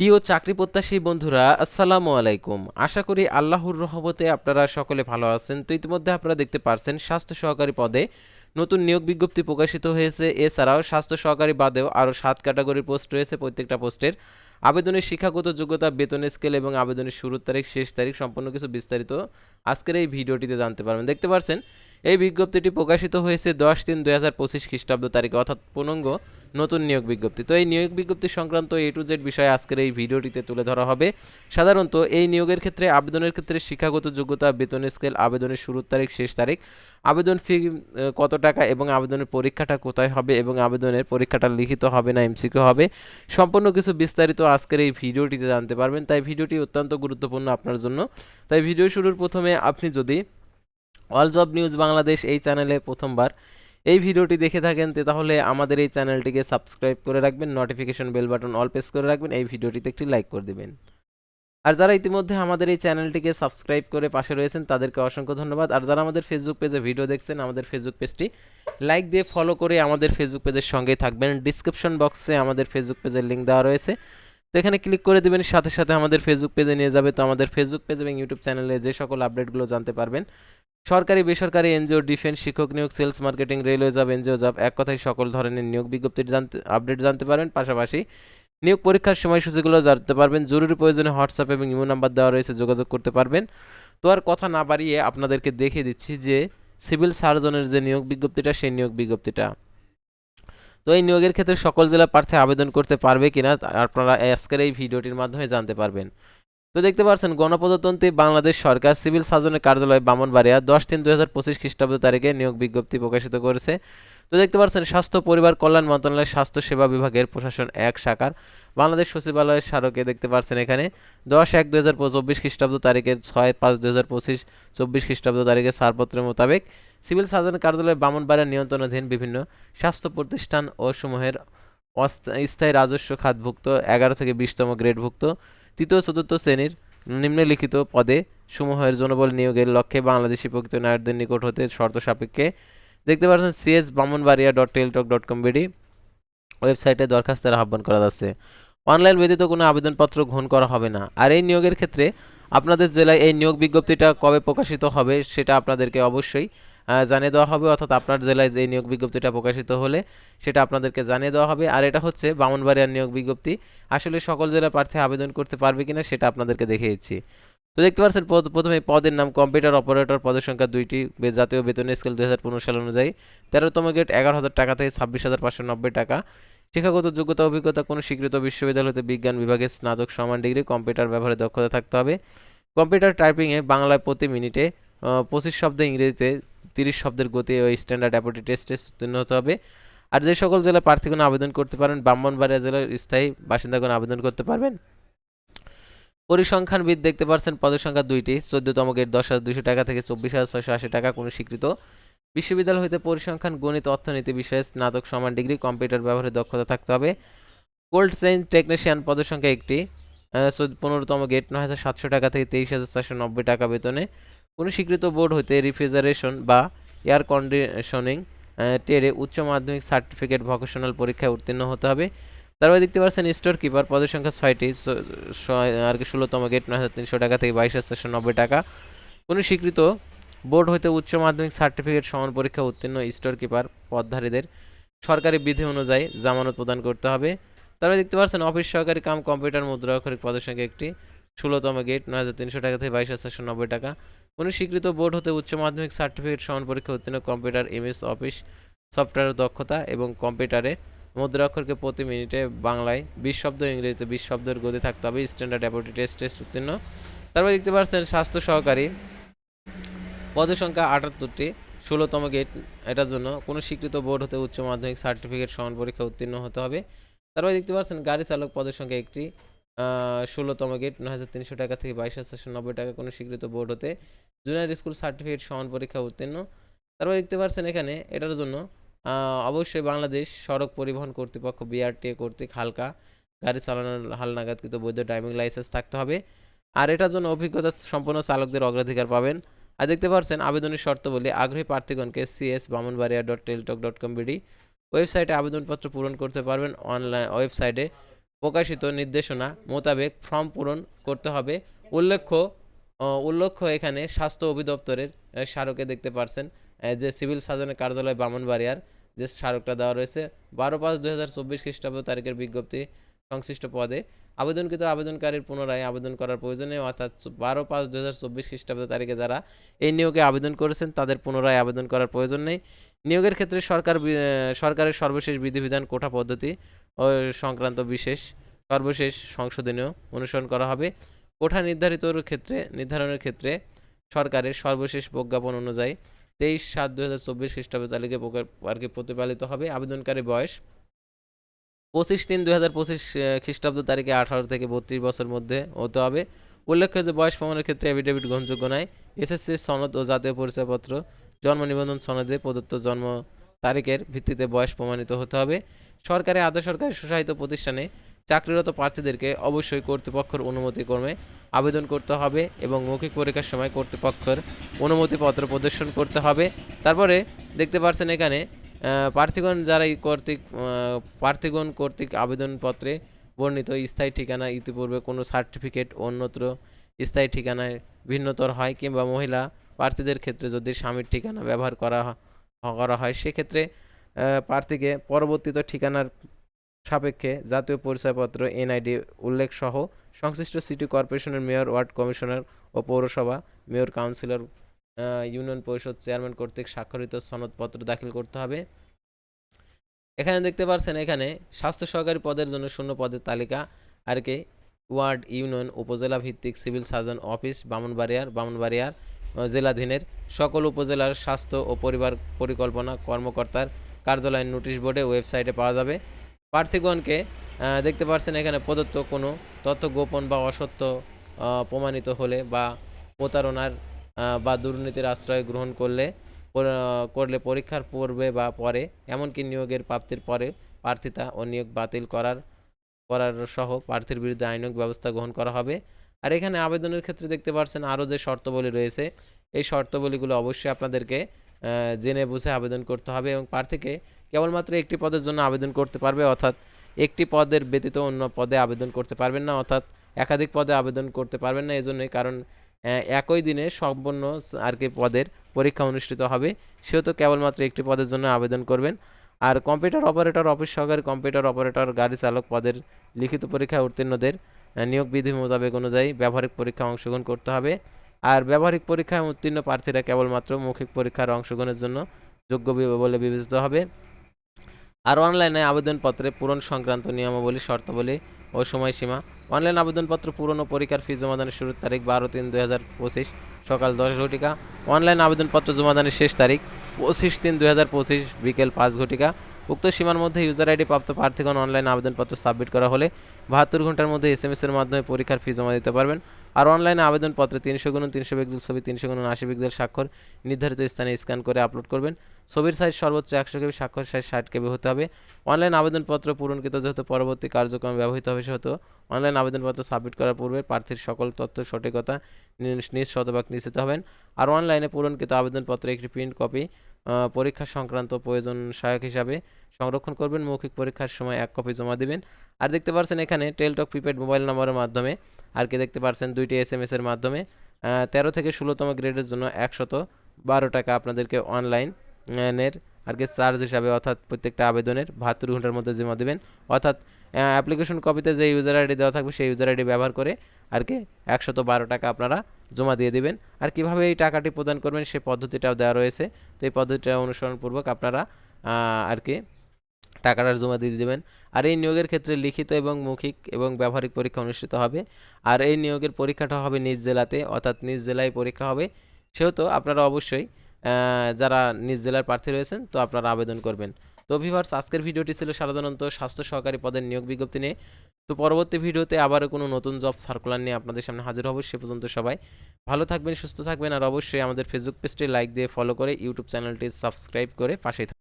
প্রিয় চাকরি প্রত্যাশী বন্ধুরা, আসসালামু আলাইকুম। আশা করি আল্লাহর রহমতে আপনারা সকলে ভালো আছেন। তো ইতিমধ্যে আপনারা দেখতে পারছেন, স্বাস্থ্য সহকারী পদে নতুন নিয়োগ বিজ্ঞপ্তি প্রকাশিত হয়েছে। এছাড়াও স্বাস্থ্য সহকারী বাদেও আরও সাত ক্যাটাগরির পোস্ট রয়েছে প্রত্যেকটা পোস্টের। আবেদনের শিক্ষাগত যোগ্যতা বেতন স্কেল এবং আবেদনের শুরুর তারিখ, শেষ তারিখ সম্পূর্ণ কিছু বিস্তারিত আজকের এই ভিডিওটিতে জানতে পারবেন। দেখতে পারছেন, এই বিজ্ঞপ্তিটি প্রকাশিত হয়েছে দশ তিন দুই হাজার পঁচিশ খ্রিস্টাব্দ তারিখে, অর্থাৎ পূর্ণাঙ্গ নতুন নিয়োগ বিজ্ঞপ্তি। তো এই নিয়োগ বিজ্ঞপ্তি সংক্রান্ত এ টু জেড বিষয়ে আজকের এই ভিডিওটিতে তুলে ধরা হবে। সাধারণত এই নিয়োগের ক্ষেত্রে, আবেদনের ক্ষেত্রে শিক্ষাগত যোগ্যতা বেতন স্কেল আবেদনের শুরুর তারিখ, শেষ তারিখ, আবেদন ফি কত টাকা এবং আবেদনের পরীক্ষাটা কোথায় হবে এবং আবেদনের পরীক্ষাটা লিখিত হবে না এমসিকিউ হবে, সম্পূর্ণ কিছু বিস্তারিত আজকের এই ভিডিওটিতে জানতে পারবেন। তাই ভিডিওটি অত্যন্ত গুরুত্বপূর্ণ আপনার জন্য। তাই ভিডিও শুরুর প্রথমে আপনি যদি অল জব নিউজ বাংলাদেশ এই চ্যানেলে প্রথমবার এই ভিডিওটি দেখে থাকেন তাহলে আমাদের এই চ্যানেলটিকে সাবস্ক্রাইব করে রাখবেন notification bell button all press করে রাখবেন, এই ভিডিওটিতে একটি লাইক করে দেবেন। আর যারা ইতিমধ্যে আমাদের এই চ্যানেলটিকে সাবস্ক্রাইব করে পাশে রয়েছেন, তাদেরকে অসংখ্য ধন্যবাদ। আর যারা আমাদের ফেসবুক পেজে ভিডিও দেখছেন, আমাদের ফেসবুক পেজটি লাইক দিয়ে ফলো করে আমাদের ফেসবুক পেজের সঙ্গেই থাকবেন। ডিসক্রিপশন বক্সে আমাদের ফেসবুক পেজের লিঙ্ক দেওয়া রয়েছে। তো এখানে ক্লিক করে দেবেন, সাথে সাথে আমাদের ফেসবুক পেজে নিয়ে যাবে। তো আমাদের ফেসবুক পেজ এবং ইউটিউব চ্যানেলে যে সকল আপডেটগুলো জানতে পারবেন, সরকারি, বেসরকারি এনজিও ডিফেন্স শিক্ষক নিয়োগ sales marketing railway job NGO job এক কথায় সকল ধরনের নিয়োগ বিজ্ঞপ্তির জানতে আপডেট জানতে পারবেন। পাশাপাশি নিয়োগ পরীক্ষার সময়সূচিগুলো জানতে পারবেন, জরুরি প্রয়োজনে হোয়াটসঅ্যাপ এবং ইমো নাম্বার দেওয়া রয়েছে, যোগাযোগ করতে পারবেন। তো আর কথা না বাড়িয়ে আপনাদেরকে দেখিয়ে দিচ্ছি যে সিভিল সার্জনের যে নিয়োগ বিজ্ঞপ্তিটা, সেই নিয়োগ বিজ্ঞপ্তিটা। তো এই নিয়োগের ক্ষেত্রে সকল জেলা প্রার্থী আবেদন করতে পারবে কিনা আপনারা আজকের এই ভিডিওটির মাধ্যমে জানতে পারবেন। তো দেখতে পাচ্ছেন, গণপ্রজাতন্ত্রী বাংলাদেশ সরকার সিভিল সার্জনের কার্যালয় বামনবাড়িয়া দশ তিন দুই হাজার পঁচিশ খ্রিস্টাব্দ তারিখে নিয়োগ বিজ্ঞপ্তি প্রকাশিত করেছে। তো দেখতে পাচ্ছেন, স্বাস্থ্য পরিবার কল্যাণ মন্ত্রণালয়ের স্বাস্থ্য সেবা বিভাগের প্রশাসন এক শাখার বাংলাদেশ সচিবালয়ের স্মারকে দেখতে পাচ্ছেন এখানে দশ এক দুই হাজার চব্বিশ খ্রিস্টাব্দ তারিখে ছয় পাঁচ দুই হাজার পঁচিশ, চব্বিশ খ্রিস্টাব্দ তারিখে ছাড়পত্রের মোতাবেক সিভিল সার্জন কার্যালয় বামনবাড়িয়া নিয়ন্ত্রণাধীন বিভিন্ন স্বাস্থ্য প্রতিষ্ঠান ও সমূহের স্থায়ী রাজস্ব খাতভুক্ত এগারো থেকে বিশতম গ্রেডভুক্ত তৃতীয় চতুর্থ শ্রেণির নিম্নলিখিত পদে সমূহের জনবল নিয়োগের লক্ষ্যে বাংলাদেশি প্রকৃত নায়কদের নিকট হতে শর্ত সাপেক্ষে দেখতে পাচ্ছেন CS Brahmanbaria dot Teletalk dot com BD ওয়েবসাইটে দরখাস্তের আহ্বান করা যাচ্ছে। অনলাইন ব্যতীত কোনো আবেদনপত্র গ্রহণ করা হবে না। আর এই নিয়োগের ক্ষেত্রে আপনাদের জেলায় এই নিয়োগ বিজ্ঞপ্তিটা কবে প্রকাশিত হবে সেটা আপনাদেরকে অবশ্যই জানিয়ে দেওয়া হবে। অর্থাৎ আপনার জেলায় যে নিয়োগ বিজ্ঞপ্তিটা প্রকাশিত হলে সেটা আপনাদেরকে জানিয়ে দেওয়া হবে। আর এটা হচ্ছে বামনবাড়িয়ার নিয়োগ বিজ্ঞপ্তি। আসলে সকল জেলার প্রার্থী আবেদন করতে পারবে কিনা সেটা আপনাদেরকে দেখে দিচ্ছি তো দেখতে পাচ্ছেন প্রথমে পদের নাম কম্পিউটার অপারেটর, পদের সংখ্যা দুইটি জাতীয় বেতন স্কেল দুই হাজার পনেরো সাল অনুযায়ী তেরোতম গেট এগারো হাজার টাকা থেকে ছাব্বিশ হাজার পাঁচশো নব্বই টাকা। শিক্ষাগত যোগ্যতা, অভিজ্ঞতা, কোনো স্বীকৃত বিশ্ববিদ্যালয় হতে বিজ্ঞান বিভাগে স্নাতক সমান ডিগ্রি, কম্পিউটার ব্যবহারে দক্ষতা থাকতে হবে। কম্পিউটার টাইপিংয়ে বাংলায় প্রতি মিনিটে পঁচিশ শব্দ ইংরেজিতে তিরিশ শব্দের গতি ওই স্ট্যান্ডার্ড অ্যাপটি টেস্টে উত্তীর্ণ হতে হবে। আর যে সকল জেলা প্রার্থীগণ আবেদন করতে পারেন, ব্রাহ্মণবাড়িয়া জেলার স্থায়ী বাসিন্দাগণ আবেদন করতে পারবেন। পরিসংখ্যানবিদ দেখতে পাচ্ছেন পদের সংখ্যা দুইটি, চোদ্দতম গেট দশ হাজার দুশো টাকা থেকে চব্বিশ হাজার ছয়শো আশি টাকা, কোনো স্বীকৃত। বিশ্ববিদ্যালয় হইতে পরিসংখ্যান, গণিত, অর্থনীতি বিষয়ে স্নাতক, সমান ডিগ্রি, কম্পিউটার ব্যবহারে দক্ষতা থাকতে হবে। কোল্ড চেইন টেকনিশিয়ান পদের সংখ্যা একটি। পনেরোতম গেট নয় হাজার সাতশো টাকা থেকে তেইশ হাজার চারশো নব্বই টাকা বেতনে। কোনো স্বীকৃত বোর্ড হইতে রেফ্রিজারেশন বা এয়ার কন্ডিশনিং টেরে উচ্চ মাধ্যমিক সার্টিফিকেট ভোকেশনাল পরীক্ষায় উত্তীর্ণ হতে হবে। তারপরে দেখতে পাচ্ছেন স্টোর কিপার পদের সংখ্যা ছয়টি। আর কি ষোলোতম গেট নয় হাজার তিনশো টাকা থেকে বাইশ হাজার চারশো নব্বই টাকা। কোনো স্বীকৃত বোর্ড হইতে উচ্চ মাধ্যমিক সার্টিফিকেট সমান পরীক্ষা উত্তীর্ণ স্টোর কিপার পদধারীদের সরকারি বিধি অনুযায়ী জামানত প্রদান করতে হবে। তারপরে দেখতে পাচ্ছেন, অফিস সহকারী কাম কম্পিউটার মুদ্রা অক্ষরিক পদের সংখ্যা একটি ষোলোতম গেট, নয় হাজার তিনশো টাকা থেকে বাইশ হাজার নব্বই টাকা। কোনো স্বীকৃত বোর্ড হতে উচ্চ মাধ্যমিক সার্টিফিকেট সমান পরীক্ষা উত্তীর্ণ কম্পিউটার এমএস অফিস, সফটওয়্যার দক্ষতা এবং কম্পিউটারে মুদ্রা অক্ষরকে প্রতি মিনিটে বাংলায় বিশ শব্দ, ইংরেজিতে বিশ শব্দের গতি থাকতে হবে। স্ট্যান্ডার্ড অ্যাপটি টেস্ট টেস্ট উত্তীর্ণ। তারপরে দেখতে পাচ্ছেন, স্বাস্থ্য সহকারী পদের সংখ্যা আটাত্তরটি, ষোলোতম গেট এটার জন্য কোনো স্বীকৃত বোর্ড হতে উচ্চ মাধ্যমিক সার্টিফিকেট সমান পরীক্ষা উত্তীর্ণ হতে হবে। তারপরে দেখতে পাচ্ছেন, গাড়ি চালক পদের সংখ্যা একটি ষোলোতম গেট নয় হাজার তিনশো টাকা থেকে বাইশ হাজার চারশো নব্বই টাকা কোনো স্বীকৃত বোর্ড হতে জুনিয়র স্কুল সার্টিফিকেট সমান পরীক্ষা উত্তীর্ণ। তারপরে দেখতে পাচ্ছেন এখানে এটার জন্য অবশ্যই বাংলাদেশ সড়ক পরিবহন কর্তৃপক্ষ বিআরটিএ কর্তৃক হালকা গাড়ি চালানোর হালনাগাদকৃত বৈধ ড্রাইভিং লাইসেন্স থাকতে হবে। আর এটার জন্য অভিজ্ঞতা সম্পন্ন চালকদের অগ্রাধিকার পাবেন। আর দেখতে পাচ্ছেন আবেদনের শর্ত বলে, আগ্রহী প্রার্থীগণকে CS Brahmanbaria dot Teletalk dot com BD ওয়েবসাইটে আবেদনপত্র পূরণ করতে পারবেন। অনলাইন ওয়েবসাইটে প্রকাশিত নির্দেশনা মোতাবেক ফর্ম পূরণ করতে হবে। উল্লেখ্য উল্লেখ্য এখানে স্বাস্থ্য অধিদপ্তরের স্মারকে দেখতে পারছেন যে সিভিল সার্জনের কার্যালয় বামনবাড়িয়ার যে স্মারকটা দেওয়া রয়েছে। বারো পাঁচ দু হাজার চব্বিশ খ্রিস্টাব্দ তারিখের বিজ্ঞপ্তি সংশ্লিষ্ট পদে আবেদনকৃত আবেদনকারীর পুনরায় আবেদন করার প্রয়োজনে অর্থাৎ বারো পাঁচ দু হাজার চব্বিশ খ্রিস্টাব্দ তারিখে যারা এই নিয়োগে আবেদন করেছেন, তাদের পুনরায় আবেদন করার প্রয়োজন নেই। নিয়োগের ক্ষেত্রে সরকার সরকারের সর্বশেষ বিধিবিধান কোটা পদ্ধতি ও সংক্রান্ত বিশেষ, সর্বশেষ সংশোধনীয় অনুসরণ করা হবে। কোঠা নির্ধারিতর ক্ষেত্রে, নির্ধারণের ক্ষেত্রে সরকারের সর্বশেষ প্রজ্ঞাপন অনুযায়ী তেইশ সাত দু হাজার চব্বিশ খ্রিস্টাব্দ প্রকার- আর কি প্রতিপালিত হবে। আবেদনকারী বয়স পঁচিশ তিন দুই হাজার পঁচিশ খ্রিস্টাব্দ তারিখে আঠারো থেকে বত্রিশ বছর মধ্যে হতে হবে। উল্লেখ্য যে বয়স প্রমাণের ক্ষেত্রে এফিডেভিট গ্রহণযোগ্য নয় এসএসসি সনদ ও জাতীয় পরিচয়পত্র, জন্ম নিবন্ধন সনদে প্রদত্ত জন্ম তারিখের ভিত্তিতে বয়স প্রমাণিত হতে হবে। সরকারি আধা সরকারি স্বশাসিত প্রতিষ্ঠানে চাকরিরত প্রার্থীদেরকে অবশ্যই কর্তৃপক্ষের অনুমতি ক্রমে আবেদন করতে হবে এবং মৌখিক পরীক্ষার সময় কর্তৃপক্ষের অনুমতিপত্র প্রদর্শন করতে হবে। তারপরে দেখতে পাচ্ছেন এখানে প্রার্থীগণ যারা কর্তৃক প্রার্থীগণ কর্তৃক আবেদনপত্রে বর্ণিত স্থায়ী ঠিকানা, ইতিপূর্বে কোনো সার্টিফিকেট অন্যত্র স্থায়ী ঠিকানায় ভিন্নতর হয় কিংবা মহিলা প্রার্থীদের ক্ষেত্রে যদি স্বামীর ঠিকানা ব্যবহার করা করা হয়, সেক্ষেত্রে প্রার্থীকে পরবর্তীত ঠিকানার সাপেক্ষে জাতীয় পরিচয়পত্র, এনআইডি উল্লেখ সহ সংশ্লিষ্ট সিটি কর্পোরেশনের মেয়র, ওয়ার্ড কমিশনার ও পৌরসভা, মেয়র, কাউন্সিলর ইউনিয়ন পরিষদ চেয়ারম্যান কর্তৃক স্বাক্ষরিত সনদপত্র দাখিল করতে হবে। এখানে দেখতে পাচ্ছেন এখানে স্বাস্থ্য সহকারী পদের জন্য শূন্য পদের তালিকা। আর কি ওয়ার্ড ইউনিয়ন উপজেলা ভিত্তিক সিভিল সার্জন অফিস, বামনবাড়িয়ার বামনবাড়িয়ার জেলাধীনের সকল উপজেলার স্বাস্থ্য ও পরিবার পরিকল্পনা কর্মকর্তার কার্যালয়ের নোটিশ বোর্ডে ওয়েবসাইটে পাওয়া যাবে। প্রার্থীগণকে দেখতে পাচ্ছেন এখানে প্রদত্ত কোনো তথ্য গোপন বা অসত্য প্রমাণিত হলে বা প্রতারণার বা দুর্নীতির আশ্রয় গ্রহণ করলে করলে পরীক্ষার পূর্বে বা পরে, এমনকি নিয়োগের প্রাপ্তির পরে প্রার্থিতা ও নিয়োগ বাতিল করার করার সহ প্রার্থীর বিরুদ্ধে আইনক ব্যবস্থা গ্রহণ করা হবে। আর এখানে আবেদনের ক্ষেত্রে দেখতে পাচ্ছেন আরও যে শর্তাবলী রয়েছে, এই শর্তাবলীগুলো অবশ্যই আপনাদেরকে জেনে বুঝে আবেদন করতে হবে এবং প্রার্থীকে কেবলমাত্র একটি পদের জন্য আবেদন করতে পারবে, অর্থাৎ একটি পদের ব্যতীত অন্য পদে আবেদন করতে পারবেন না, অর্থাৎ একাধিক পদে আবেদন করতে পারবেন না, এজন্যই কারণ একই দিনে সম্পূর্ণ স- আর কি পদের পরীক্ষা অনুষ্ঠিত হবে। সেহেতু কেবলমাত্র একটি পদের জন্য আবেদন করবেন। আর কম্পিউটার অপারেটর, অফিস সহকারী কম্পিউটার অপারেটর, গাড়ি চালক পদের লিখিত পরীক্ষায় উত্তীর্ণদের নিয়োগ বিধি মোতাবেক অনুযায়ী ব্যবহারিক পরীক্ষায় অংশগ্রহণ করতে হবে। আর ব্যবহারিক পরীক্ষায় উত্তীর্ণ প্রার্থীরা কেবলমাত্র মৌখিক পরীক্ষার অংশগ্রহণের জন্য যোগ্য বলে বিবেচিত হবে। আর অনলাইনে আবেদনপত্রে পূরণ সংক্রান্ত নিয়মাবলী, শর্তাবলী ও সময়সীমা অনলাইন আবেদনপত্র পূরণ ও পরীক্ষার ফি জমাদানের শুরুর তারিখ বারো তিন দুই হাজার পঁচিশ, সকাল দশ ঘটিকা। অনলাইন আবেদনপত্র জমাদানের শেষ তারিখ পঁচিশ তিন দুই হাজার পঁচিশ, বিকেল পাঁচ ঘটিকা। উক্ত সীমার মধ্যে ইউজার আইডি প্রাপ্ত প্রার্থীগণ অনলাইন আবেদনপত্র সাবমিট করা হলে বাহাত্তর ঘণ্টার মধ্যে এস এম এস এর মাধ্যমে পরীক্ষার ফি জমা দিতে পারবেন। আর অনলাইনে আবেদনপত্রে তিনশো গুণ তিনশো পিক্সেল ছবি, তিনশো গুণ আশি পিক্সেল স্বাক্ষর নির্ধারিত স্থানে স্ক্যান করে আপলোড করবেন। ছবির সাইজ সর্বোচ্চ একশো কেবি, স্বাক্ষর সাইজ ষাট কেবি হতে হবে। অনলাইন আবেদনপত্র পূরণকৃত যেহেতু পরবর্তী কার্যক্রমে ব্যবহৃত হবে, সেহেতু অনলাইন আবেদনপত্র সাবমিট করার পূর্বে প্রার্থীর সকল তথ্য, সঠিকতা নি- নিজ শতভাগ নিশ্চিত হবেন। আর অনলাইনে পূরণকৃত আবেদনপত্রে একটি প্রিন্ট কপি পরীক্ষা সংক্রান্ত প্রয়োজন সহায়ক হিসাবে সংরক্ষণ করবেন। মৌখিক পরীক্ষার সময় এক কপি জমা দিবেন। আর দেখতে পাচ্ছেন এখানে টেলটক প্রিপেড মোবাইল নম্বরের মাধ্যমে, আর কি দেখতে পাচ্ছেন দুইটি এস এম এর মাধ্যমে তেরো থেকে ষোলোতম গ্রেডের জন্য একশত বারো টাকা আপনাদেরকে অনলাইন এর আর কি চার্জ হিসাবে অর্থাৎ প্রত্যেকটা আবেদনের বাহাত্তর ঘণ্টার মধ্যে জমা দেবেন। অর্থাৎ অ্যাপ্লিকেশন কপিতে যে ইউজার আইডি দেওয়া থাকবে সেই ইউজার আইডি ব্যবহার করে আর কি একশত বারো টাকা আপনারা জমা দিয়ে দিবেন। আর কীভাবে এই টাকাটি প্রদান করবেন সেই পদ্ধতিটাও দেওয়া রয়েছে। তো এই পদ্ধতিটা অনুসরণপূর্বক আপনারা আর কি টাকাটা জমা দিয়ে দেবেন। আর এই নিয়োগের ক্ষেত্রে লিখিত এবং মৌখিক এবং ব্যবহারিক পরীক্ষা অনুষ্ঠিত হবে। আর এই নিয়োগের পরীক্ষাটা হবে নিজ জেলাতে, অর্থাৎ নিজ জেলায় পরীক্ষা হবে। সেহেতু আপনারা অবশ্যই যারা নিজ জেলার প্রার্থী রয়েছেন, তো আপনারা আবেদন করবেন। তো ভিভার্স আজকের ভিডিওটি ছিল সাধারণত স্বাস্থ্য সহকারী পদের নিয়োগ বিজ্ঞপ্তি নিয়ে। তো পরবর্তী ভিডিওতে আবারও কোনো নতুন জব সার্কুলার নিয়ে আপনাদের সামনে হাজির হব, সে পর্যন্ত সবাই ভালো থাকবেন, সুস্থ থাকবেন, আর অবশ্যই আমাদের ফেসবুক পেজটি লাইক দিয়ে ফলো করে ইউটিউব চ্যানেলটি সাবস্ক্রাইব করে থাকবেন